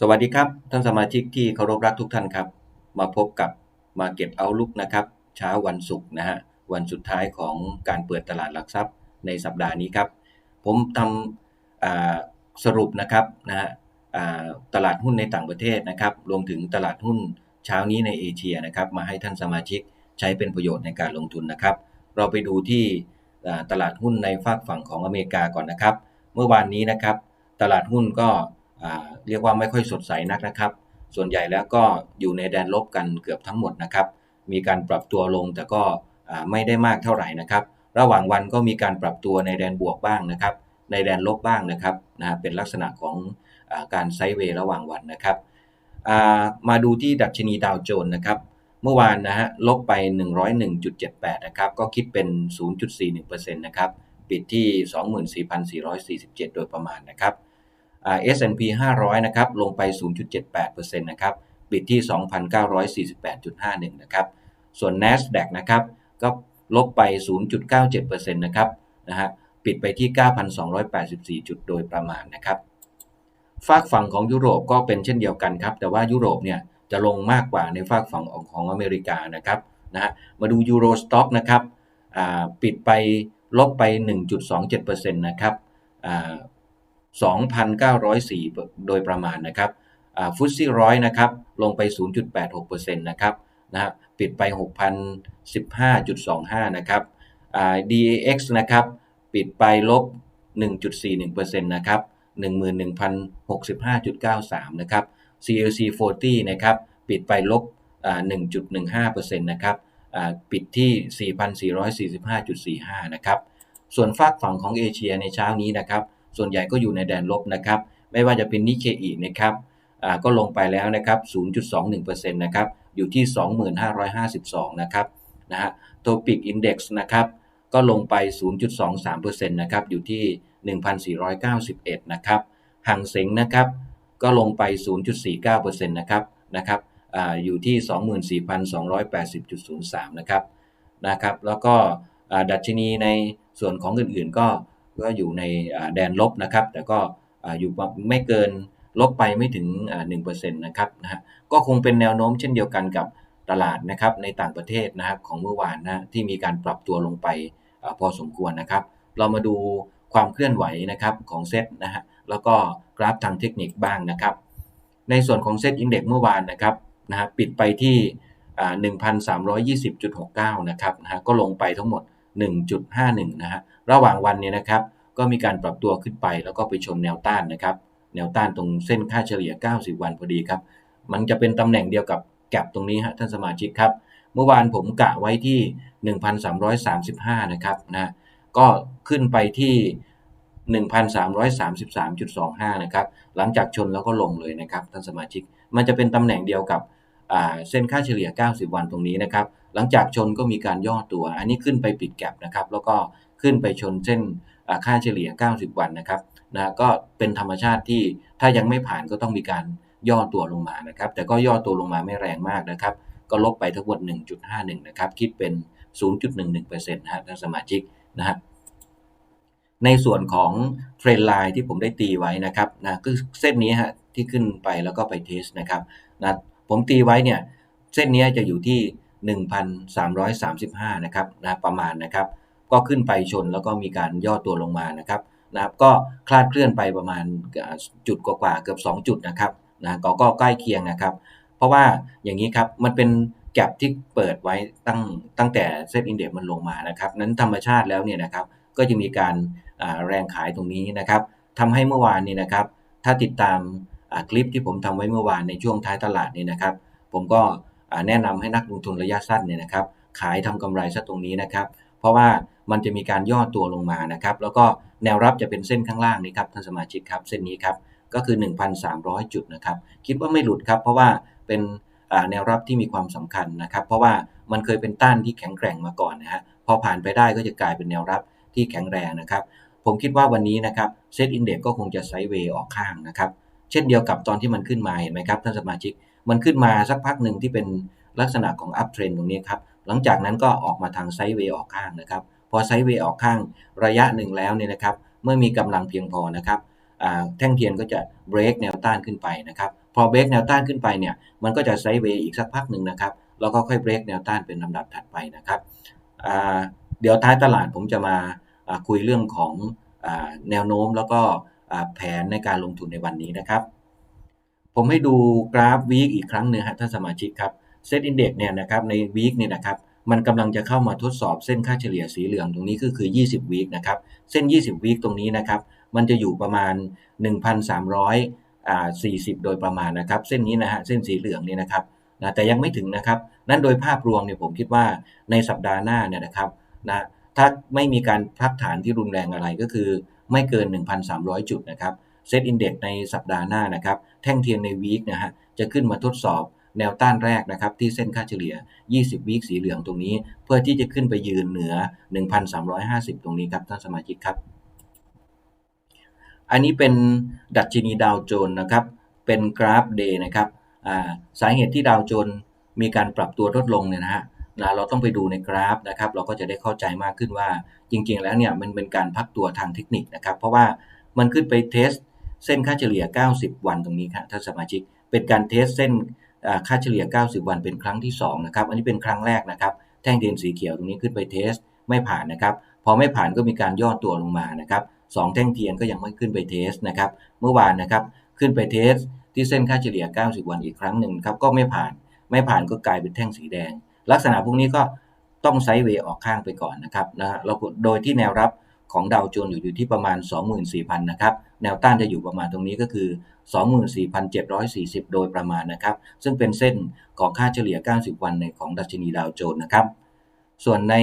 สวัสดีครับ ท่านสมาชิกที่เคารพรักทุกท่านครับ มาพบกับ Market Outlook นะครับเช้าวันศุกร์นะฮะวันสุดท้ายของการเปิดตลาดหลักทรัพย์ในสัปดาห์นี้ครับ ผมทำสรุปนะครับนะฮะตลาดหุ้นในต่างประเทศนะครับ รวมถึงตลาดหุ้นเช้านี้ในเอเชียนะครับ มาให้ท่านสมาชิกใช้เป็นประโยชน์ในการลงทุนนะครับ เราไปดูที่ตลาดหุ้นในฝากฝั่งของอเมริกาก่อนนะครับ เมื่อวานนี้นะครับ ตลาดหุ้นก็ เรียกว่าไม่ค่อยสดใสนักนะครับ ส่วนใหญ่แล้วก็อยู่ในแดนลบกันเกือบทั้งหมดนะครับ มีการปรับตัวลงแต่ก็ไม่ได้มากเท่าไหร่นะครับ ระหว่างวันก็มีการปรับตัวในแดนบวกบ้างนะครับ ในแดนลบบ้างนะครับนะเป็นลักษณะของอการไซเวย์ระหว่างวันนะครับมาดูที่ดัชนีดาวโจนส์นะครับ เมื่อวานนะฮะลบไป 101.78 นะครับ ก็คิดเป็น 0.41%นะครับ ปิดที่ 24,447 โดยประมาณนะครับ S&P 500 นะครับ ลงไป 0.78%นะครับ ปิดที่ 2,948.51 นะครับ ส่วน NASDAQ นะครับ ก็ลบไป 0.97%นะครับ นะฮะ ปิดไปที่ 9,284 จุดโดยประมาณนะครับ ฝากฝั่งของยุโรปก็เป็นเช่นเดียวกันครับ แต่ว่ายุโรปเนี่ยจะลงมากกว่าในฝากฝั่งของอเมริกานะครับ นะฮะ มาดูยูโรสต็อกนะครับ ปิดไปลบไป 1.27%นะครับ 2,904 โดยประมาณนะครับฟุตซี่ร้อยนะครับ ลงไป 0.86%นะครับนะฮะปิดไป 6,015.25 นะครับ DAX นะครับ ปิดไปลบ 1.41%นะครับ 11,065.93 นะครับ CAC 40 นะครับ ปิดไปลบ 1.15%นะครับ ปิดที่ 4,445.45 นะครับ ส่วนฝากฝั่งของเอเชียในเช้านี้นะครับ ส่วนใหญ่ก็อยู่ในแดนลบนะครับ ไม่ว่าจะเป็นนิเคอีนะครับก็ลงไปแล้วนะครับ 0.21%นะครับ อยู่ที่ 2552 นะครับนะฮะโทปิกอินเด็กซ์นะครับ ก็ลงไป 0.23%นะครับ อยู่ที่ 1,491 นะครับห่างเสงนะครับ ก็ลงไป 0.49%นะครับ นะครับออยู่ที่ 24,280.03 นะครับ นะครับ แล้วก็ดัชนีในส่วนของอื่นๆก็ ก็อยู่ในแดนลบนะครับ แต่ก็อยู่ไม่เกินลบไปไม่ถึง 1%นะครับนะฮะก็คงเป็นแนวโน้มเช่นเดียวกันกับตลาดนะครับในต่างประเทศนะครับของเมื่อวานนะที่มีการปรับตัวลงไปอพอสมควรนะครับ เรามาดูความเคลื่อนไหวนะครับของเซตนะฮะแล้วก็กราฟทางเทคนิคบ้างนะครับ ในส่วนของเซตอินเด็กเมื่อวานนะครับนะฮะปิดไปที่ 1,320.69 นะครับนะฮะก็ลงไปทั้งหมด 1.51 นะฮะ ระหว่างวันเนี้นะครับ ก็มีการปรับตัวขึ้นไป แล้วก็ไปชนแนวต้านนะครับ แนวต้านตรงเส้นค่าเฉลี่ย 90 วันพอดีครับ มันจะเป็นตำแหน่งเดียวกับแกลบตรงนี้ฮะท่านสมาชิกครับ เมื่อวานผมกะไว้ที่ 1,335 นะครับนะ ก็ขึ้นไปที่ 1,333.25 นะครับ หลังจากชนแล้วก็ลงเลยนะครับท่านสมาชิก มันจะเป็นตำแหน่งเดียวกับ เส้นค่าเฉลี่ย 90 วันตรงนี้นะครับ หลังจากชนก็มีการย่อตัว อันนี้ขึ้นไปปิดแกลบนะครับ แล้วก็ขึ้นไปชนเส้นค่าเฉลี่ย 90 วันนะครับนะก็เป็นธรรมชาติที่ถ้ายังไม่ผ่านก็ต้องมีการย่อตัวลงมานะครับ แต่ก็ย่อตัวลงมาไม่แรงมากนะครับ ก็ลบไปทั้งหมด 1.51 นะครับ คิดเป็น 0.11%นะฮะท่านสมาชิกนะฮะในส่วนของเทรนไลน์ที่ผมได้ตีไว้นะครับนะคือเส้นนี้ฮะที่ขึ้นไปแล้วก็ไปเทสนะครับนะ ผมตีไว้เนี่ยเส้นนี้จะอยู่ที่ 1,335 นะครับนะประมาณนะครับ ก็ขึ้นไปชนแล้วก็มีการย่อตัวลงมานะครับนะครับ ก็คลาดเคลื่อนไปประมาณจุดกว่าเกือบ 2 จุดนะครับนะก็ก็ใกล้เคียงนะครับ เพราะว่าอย่างนี้ครับมันเป็นแกลบที่เปิดไว้ตั้งตั้งแต่เซตอินเดียมันลงมานะครับ นั้นธรรมชาติแล้วเนี่ยนะครับก็จะมีการแรงขายตรงนี้นะครับทำให้เมื่อวานนี้นะครับ ถ้าติดตาม คลิปที่ผมทำไว้เมื่อวานในช่วงท้ายตลาดนี่นะครับ ผมก็แนะนำให้นักลงทุนระยะสั้นเนี่ยนะครับ ขายทำกำไรซะตรงนี้นะครับ เพราะว่ามันจะมีการย่อตัวลงมานะครับ แล้วก็แนวรับจะเป็นเส้นข้างล่างนี้ครับท่านสมาชิกครับเส้นนี้ครับก็คือ 1,300 จุดนะครับคิดว่าไม่หลุดครับ เพราะว่าเป็นแนวรับที่มีความสำคัญนะครับ เพราะว่ามันเคยเป็นต้านที่แข็งแกร่งมาก่อนนะฮะพอผ่านไปได้ก็จะกลายเป็นแนวรับที่แข็งแรงนะครับ ผมคิดว่าวันนี้นะครับเซตอินเด็กก็คงจะไซด์เวย์ออกข้างนะครับ ช่นเดียวกับตอนที่มันขึ้นมาเห็นไหมครับท่านสมาชิก มันขึ้นมาสักพักหนึ่งที่เป็นลักษณะของอัพเทรนตรงนี้ครับ หลังจากนั้นก็ออกมาทางไซด์เวย์ออกข้างนะครับ พอไซด์เวย์ออกข้างระยะหนึ่งแล้วเนี่ยนะครับ เมื่อมีกำลังเพียงพอนะครับแท่งเทียนก็จะเบรกแนวต้านขึ้นไปนะครับ พอเบรกแนวต้านขึ้นไปเนี่ย มันก็จะไซด์เวย์อีกสักพักหนึ่งนะครับ แล้วก็ค่อยเบรกแนวต้านเป็นลำดับถัดไปนะครับ เดี๋ยวท้ายตลาดผมจะมาคุยเรื่องของอแนวโน้มแล้วก็ แผนในการลงทุนในวันนี้นะครับ ผมให้ดูกราฟวีคอีกครั้งหนึ่งฮะท่านสมาชิกครับเซตอินเด็กเนี่ยนะครับในวีคเนี่ยนะครับมันกำลังจะเข้ามาทดสอบเส้นค่าเฉลี่ยสีเหลืองตรงนี้ก็คือ 20 วีคนะครับ เส้น 20 วีคตรงนี้นะครับ มันจะอยู่ประมาณ 1,340 โดยประมาณนะครับ เส้นนี้นะฮะ เส้นสีเหลืองนี่นะครับนะแต่ยังไม่ถึงนะครับ นั้นโดยภาพรวมเนี่ยผมคิดว่าในสัปดาห์หน้าเนี่ยนะครับนะ ถ้าไม่มีการพักฐานที่รุนแรงอะไรก็คือ ไม่เกิน 1,300 จุดนะครับเซตอินเด็กในสัปดาห์หน้านะครับแท่งเทียนในวีคนะฮะจะขึ้นมาทดสอบแนวต้านแรกนะครับที่เส้นค่าเฉลี่ย 20 วีคสีเหลืองตรงนี้ เพื่อที่จะขึ้นไปยืนเหนือ 1,350 ตรงนี้ครับท่านสมาชิกครับ อันนี้เป็นดัชนีดาวโจนส์นะครับเป็นกราฟเดย์นะครับสาเหตุที่ดาวโจนส์มีการปรับตัวลดลงเนี่ยนะฮะ นะเราต้องไปดูในกราฟนะครับ เราก็จะได้เข้าใจมากขึ้นว่า จริง ๆ แล้วเนี่ยมันเป็นการพักตัวทางเทคนิคนะครับ เพราะว่ามันขึ้นไปเทสเส้นค่าเฉลี่ย 90 วันตรงนี้ครับท่านสมาชิก เป็นการเทสเส้นค่าเฉลี่ย 90 วันเป็นครั้งที่2นะครับ อันนี้เป็นครั้งแรกนะครับ แท่งเทียนสีเขียวตรงนี้ขึ้นไปเทสไม่ผ่านนะครับ พอไม่ผ่านก็มีการย่อตัวลงมานะครับสองแท่งเทียนก็ยังไม่ขึ้นไปเทสนะครับ เมื่อวานนะครับขึ้นไปเทสที่เส้นค่าเฉลี่ย 90 วันอีกครั้งหนึ่งครับก็ไม่ผ่าน ไม่ผ่านก็กลายเป็นแท่งสีแดง ลักษณะพวกนี้ก็ต้องไซด์เวย์ออกข้างไปก่อนนะครับนะฮะเราโดยที่แนวรับของดาวโจนส์อยู่ที่ประมาณ 24,000 นะครับ แนวต้านจะอยู่ประมาณตรงนี้ก็คือ 24,740 โดยประมาณนะครับ ซึ่งเป็นเส้นของค่าเฉลี่ย 90 วันในของดัชนีดาวโจนส์นะครับ ส่วนใน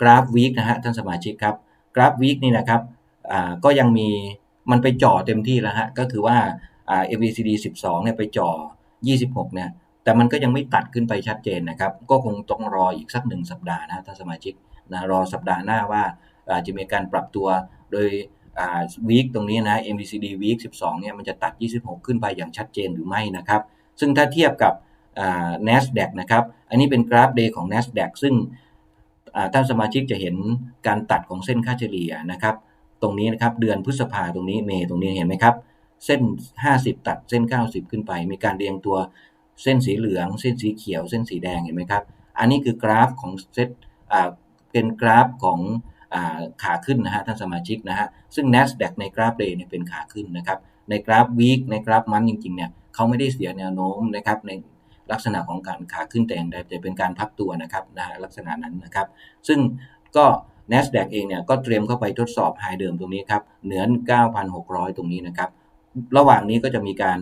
กราฟวีคนะฮะท่านสมาชิกครับ กราฟวีคนี่นะครับอ่าก็ยังมีมันไปจ่อเต็มที่แล้วฮะ ก็คือว่าอ่า MACD 12 เนี่ยไปจ่อ 26 เนี่ย แต่มันก็ยังไม่ตัดขึ้นไปชัดเจนนะครับ ก็คงต้องรออีกสักหนึ่งสัปดาห์นะท่านสมาชิกนะรอสัปดาห์หน้าว่าอาจจะมีการปรับตัวโดยวีคตรงนี้นะ MACD วีค12 เนี่ยมันจะตัด 26 ขึ้นไปอย่างชัดเจนหรือไม่นะครับ ซึ่งถ้าเทียบกับ NASDAQ นะครับ อันนี้เป็นกราฟเดย์ของ NASDAQ ซึ่งท่านสมาชิกจะเห็นการตัดของเส้นค่าเฉลี่ยนะครับ ตรงนี้นะครับเดือนพฤษภาตรงนี้เมย์ตรงนี้เห็นไหมครับ เส้น 50 ตัดเส้น 90 ขึ้นไป มีการเรียงตัว เส้นสีเหลือง เส้นสีเขียว เส้นสีแดงเห็นไหมครับ อันนี้คือกราฟของเซตเป็นกราฟของขาขึ้นนะฮะท่านสมาชิกนะฮะซึ่ง NASDAQ ในกราฟเดย์เนี่ยเป็นขาขึ้นนะครับในกราฟวีคในกราฟมันจริงๆเนี่ยเขาไม่ได้เสียแนวโน้มนะครับในลักษณะของการขาขึ้นแต่อย่างใดแต่เป็นการพักตัวนะครับนะฮะลักษณะนั้นนะครับ ซึ่งก็ NASDAQ เองเนี่ยก็เตรียมเข้าไปทดสอบไฮเดิมตรงนี้ครับเหนือ 9,600 ตรงนี้นะครับ ระหว่างนี้ก็จะมีการ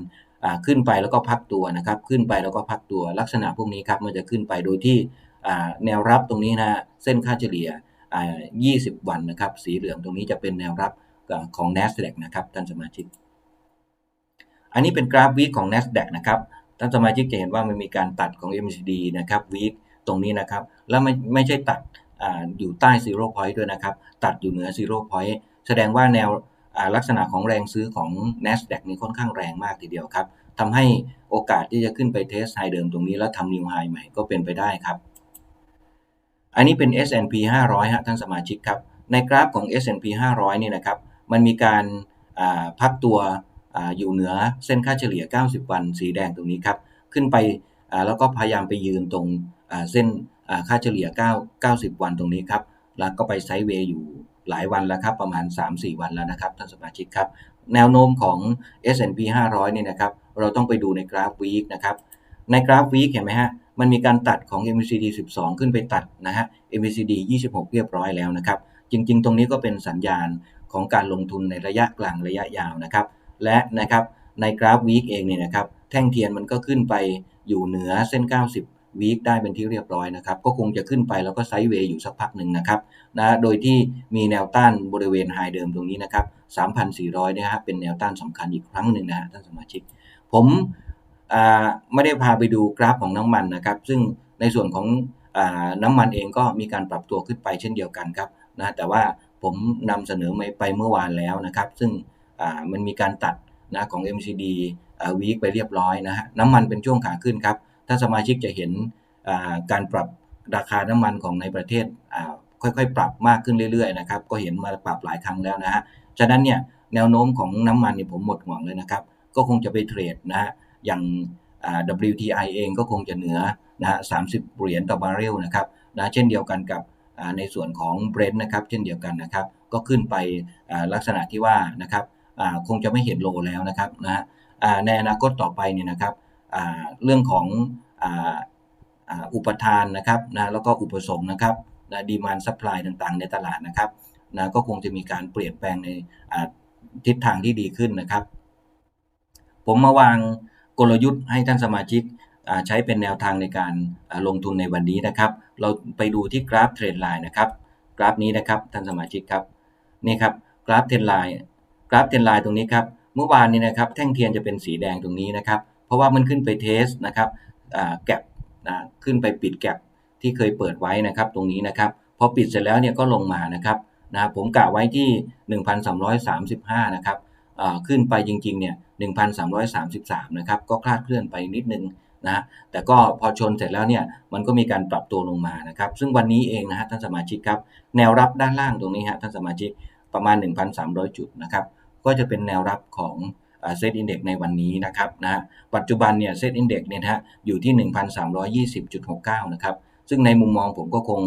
ขึ้นไปแล้วก็พักตัวนะครับ ขึ้นไปแล้วก็พักตัวลักษณะพวกนี้ครับมันจะขึ้นไปโดยที่แนวรับตรงนี้นะเส้นค่าเฉลี่ย 20 วันนะครับ สีเหลืองตรงนี้จะเป็นแนวรับของ NASDAQ นะครับท่านสมาชิก อันนี้เป็นกราฟวีคของ NASDAQ นะครับท่านสมาชิกจะเห็นว่ามันมีการตัดของ MACD นะครับวีคตรงนี้นะครับ แล้วไม่ไม่ใช่ตัดออยู่ใต้ซีโร่พอยต์ด้วยนะครับ ตัดอยู่เหนือซีโร่พอยต์แสดงว่าแนว ลักษณะของแรงซื้อของ NASDAQ นี่ค่อนข้างแรงมากทีเดียวครับทำให้โอกาสที่จะขึ้นไปเทสไฮเดิมตรงนี้แล้วทำนิวไฮใหม่ก็เป็นไปได้ครับ อันนี้เป็น S&P 500ฮะท่านสมาชิกครับ ในกราฟของ S&P 500นี่นะครับ มันมีการพักตัวออยู่เหนือเส้นค่าเฉลี่ย 90 วันสีแดงตรงนี้ครับ ขึ้นไปแล้วก็พยายามไปยืนตรงเส้นค่าเฉลี่ย 9 90 วันตรงนี้ครับ แล้วก็ไปไซด์เวย์อยู่ หลายวันแล้วครับ ประมาณ 3-4 วันแล้วนะครับท่านสมาชิกครับแนวโน้มของ S&P 500นี่นะครับเราต้องไปดูในกราฟวีคนะครับในกราฟวีคเห็นไหมฮะมันมีการตัดของ MACD 12 ขึ้นไปตัดนะฮะ MACD 26 เรียบร้อยแล้วนะครับจริง ๆ ตรงนี้ก็เป็นสัญญาณของการลงทุนในระยะกลางระยะยาวนะครับและนะครับในกราฟวีคเองเนี่ยนะครับแท่งเทียนมันก็ขึ้นไปอยู่เหนือเส้น 90 วีคได้เป็นที่เรียบร้อยนะครับ ก็คงจะขึ้นไปแล้วก็ไซด์เวย์อยู่สักพักหนึ่งนะครับนะโดยที่มีแนวต้านบริเวณไฮเดิมตรงนี้นะครับ 3,400นะครับเป็นแนวต้านสำคัญอีกครั้งหนึ่งนะฮะท่านสมาชิก ผมไม่ได้พาไปดูกราฟของน้ำมันนะครับ ซึ่งในส่วนของอน้ำมันเองก็มีการปรับตัวขึ้นไปเช่นเดียวกันครับนะแต่ว่าผมนำเสนอไปเมื่อวานแล้วนะครับ ซึ่งมันมีการตัดนะของ MCD วีคไปเรียบร้อยนะฮะน้ำมันเป็นช่วงขาขึ้นครับ ถ้าสมาชิกจะเห็นการปรับราคาน้ำมันของในประเทศค่อยๆ ปรับมากขึ้นเรื่อยๆนะครับก็เห็นมาปรับหลายครั้งแล้วนะฮะฉะนั้นเนี่ยแนวโน้มของน้ำมันเนี่ยผมหมดหวังเลยนะครับ ก็คงจะไปเทรดนะฮะอย่าง WTI เองก็คงจะเหนือนะฮะ30เหรียญต่อบาร์เรลนะครับนะเช่นเดียวกันกับในส่วนของ Brent นะครับ เช่นเดียวกันนะครับ ก็ขึ้นไปลักษณะที่ว่านะครับคงจะไม่เห็นโลแล้วนะครับนะฮะในอนาคตต่อไปเนี่ยนะครับ เรื่องของอ,อุปทานนะครับนะแล้วก็อุปสงค์นะครับนะดีมานซัพพลายต่างๆ ในตลาดนะครับนะก็คงจะมีการเปลี่ยนแปลงในทิศทางที่ดีขึ้นนะครับ ผมมาวางกลยุทธ์ให้ท่านสมาชิกใช้เป็นแนวทางในการลงทุนในวันนี้นะครับ เราไปดูที่กราฟเทรนไลน์นะครับ กราฟนี้นะครับท่านสมาชิกครับนี่ครับกราฟเทรนไลน์กราฟเทรนไลน์ตรงนี้ครับ เมื่อวานนี้นะครับ แท่งเทียนจะเป็นสีแดงตรงนี้นะครับ เพราะว่ามันขึ้นไปเทสนะครับแก็บนะขึ้นไปปิดแก็บที่เคยเปิดไว้นะครับตรงนี้นะครับพอปิดเสร็จแล้วเนี่ยก็ลงมานะครับนะผมกะไว้ที่ 1,335 นะครับอ่าขึ้นไปจริงๆเนี่ย1,333 นะครับ ก็คลาดเคลื่อนไปนิดนึงนะฮะแต่ก็พอชนเสร็จแล้วเนี่ยมันก็มีการปรับตัวลงมานะครับ ซึ่งวันนี้เองนะฮะท่านสมาชิกครับ แนวรับด้านล่างตรงนี้ฮะท่านสมาชิกประมาณ 1,300 จุดนะครับ ก็จะเป็นแนวรับของ เซตอินเด็กในวันนี้นะครับนะฮะปัจจุบันเนี่ยเซตอินเด็กเนี่ยฮะอยู่ที่ 1,320.69 นะครับ ซึ่งในมุมมองผมก็คง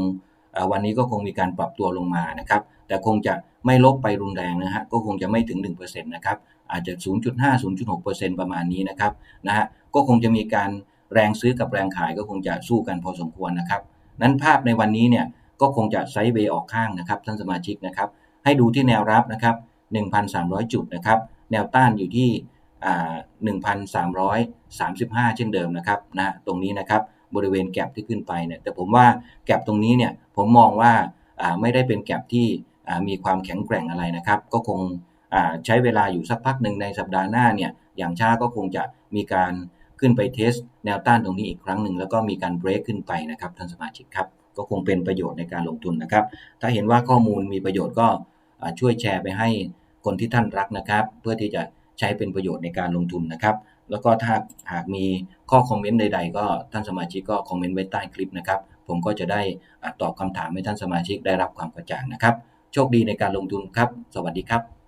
วันนี้ก็คงมีการปรับตัวลงมานะครับ แต่คงจะไม่ลบไปรุนแรงนะฮะก็คงจะไม่ถึง 1%นะครับ อาจจะ 0.5 0.6%ประมาณนี้นะครับนะฮะก็คงจะมีการแรงซื้อกับแรงขายก็คงจะสู้กันพอสมควรนะครับ นั้นภาพในวันนี้เนี่ยก็คงจะไซด์เวย์ออกข้างนะครับท่านสมาชิกนะครับ ให้ดูที่แนวรับนะครับ 1,300 จุดนะครับ แนวต้านอยู่ที่1,335 เช่นเดิมนะครับนะตรงนี้นะครับบริเวณแก็บที่ขึ้นไปเนี่ยแต่ผมว่าแก็บตรงนี้เนี่ยผมมองว่าไม่ได้เป็นแก็บที่มีความแข็งแกร่งอะไรนะครับ ก็คงใช้เวลาอยู่สักพักหนึ่งในสัปดาห์หน้าเนี่ยอย่างช้าก็คงจะมีการขึ้นไปเทสแนวต้านตรงนี้อีกครั้งหนึ่งแล้วก็มีการเบรกขึ้นไปนะครับท่านสมาชิกครับ ก็คงเป็นประโยชน์ในการลงทุนนะครับ ถ้าเห็นว่าข้อมูลมีประโยชน์ก็ช่วยแชร์ไปให้ คนที่ท่านรักนะครับ เพื่อที่จะใช้เป็นประโยชน์ในการลงทุนนะครับ แล้วก็ถ้าหากมีข้อคอมเมนต์ใด ๆ ก็ท่านสมาชิกก็คอมเมนต์ไว้ใต้คลิปนะครับ ผมก็จะได้อตอบคำถามให้ท่านสมาชิกได้รับความกระจ่างนะครับ โชคดีในการลงทุนครับ สวัสดีครับ